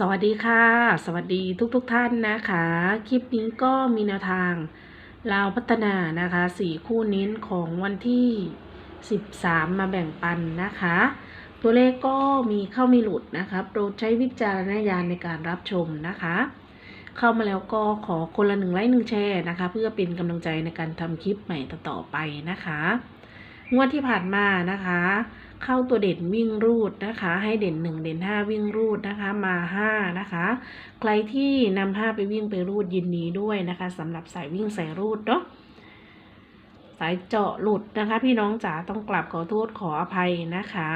สวัสดีค่ะ สวัสดีทุกๆทท่านนะคะ คลิปนี้ก็มีแนวทางลาวพัฒนานะคะสี่คู่เน้นของวันที่ 13 มาแบ่งปันนะคะ ตัวเลขก็มีเข้ามีหลุดนะคะโปรดใช้วิจารณญาณในการรับชมนะคะ เข้ามาแล้วก็ขอคนละหนึ่งไลค์หนึ่งแชร์นะคะ เพื่อเป็นกำลังใจในการทำคลิปใหม่ต่อๆไปนะคะ งวดที่ผ่านมานะคะ เข้าตัวเด่นวิ่งรูดนะคะ ให้เด่น 1 เด่น 5 วิ่งรูดนะคะมา 5 นะคะ ใครที่นำ5ไปวิ่งไปรูดยินดีด้วยนะคะสำหรับสายวิ่งสายรูดเนาะสายเจาะหลุดนะคะ พี่น้องจ๋าต้องกลับขอโทษขออภัยนะคะ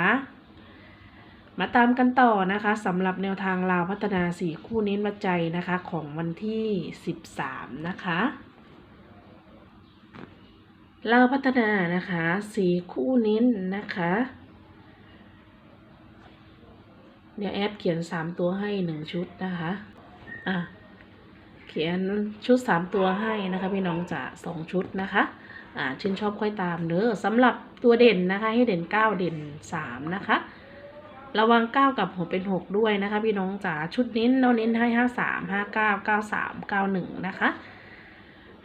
มาตามกันต่อนะคะสำหรับแนวทางลาวพัฒนา4คู่เน้นวัดใจนะคะของวันที่ 13 นะคะลาวพัฒนานะคะสี่คู่เน้นนะคะ เดี๋ยวแอดเขียนสามตัวให้หนึ่งชุดนะคะ อะ เขียนชุดสามตัวให้นะคะพี่น้องจะสองชุดนะคะ อ่า ชื่นชอบค่อยตามเด้อสำหรับตัวเด่นนะคะ ให้เด่นเก้าเด่นสามนะคะ ระวังเก้ากับหัวเป็นหกด้วยนะคะ พี่น้องจ๋า ชุดเน้นเราเน้นให้ห้าสามห้าเก้าเก้าสามเก้าหนึ่งนะคะ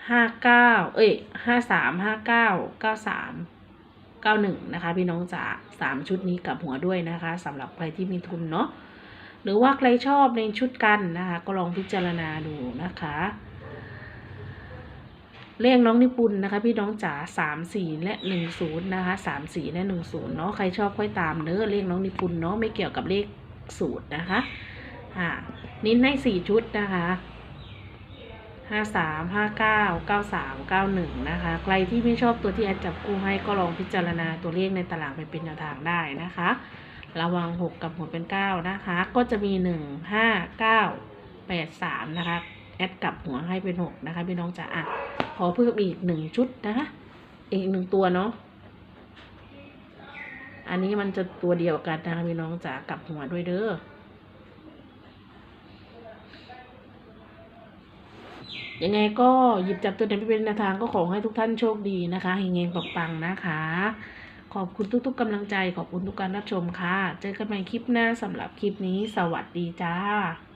ห้าเก้าเอ้ยห้าสามห้าเก้าเก้าสาม เก้าหนึ่งนะคะพี่น้องจ๋าสามชุดนี้กับหัวด้วยนะคะสำหรับใครที่มีทุนเนาะหรือว่าใครชอบในชุดกันนะคะก็ลองพิจารณาดูนะคะเลขน้องนิปุนนะคะพี่น้องจ๋าสามสี่และหนึ่งศูนย์นะคะสามสี่และหนึ่งศูนย์เนาะใครชอบค่อยตามเด้อเลขน้องนิปุนเนาะไม่เกี่ยวกับเลขสูตรนะคะอ่านิ้นให้สี่ชุดนะคะ ห้าสามห้าเก้าเก้าสามเก้าหนึ่งนะคะ ใครที่ไม่ชอบตัวที่แอดจับคู่ให้ก็ลองพิจารณาตัวเลขในตารางไปเป็นแนวทางได้นะคะ ระวังหกกับหัวเป็นเก้านะคะ ก็จะมีหนึ่งห้าเก้าแปดสามนะคะ แอดกลับหัวให้เป็นหกนะคะ พี่น้องจ๋าอะขอเพิ่มอีกหนึ่งชุดนะคะ อีกหนึ่งตัวเนาะอันนี้มันจะตัวเดียวกันนะคะพี่น้องจ๋ากลับหัวด้วยเด้อ ยังไงก็หยิบจับตัวไหนไปเป็นแนวทางก็ขอให้ทุกท่านโชคดีนะคะเฮงๆปังๆนะคะ ขอบคุณทุกๆกำลังใจขอบคุณทุกการรับชมค่ะ เจอกันใหม่คลิปหน้าสำหรับคลิปนี้ สวัสดีจ้า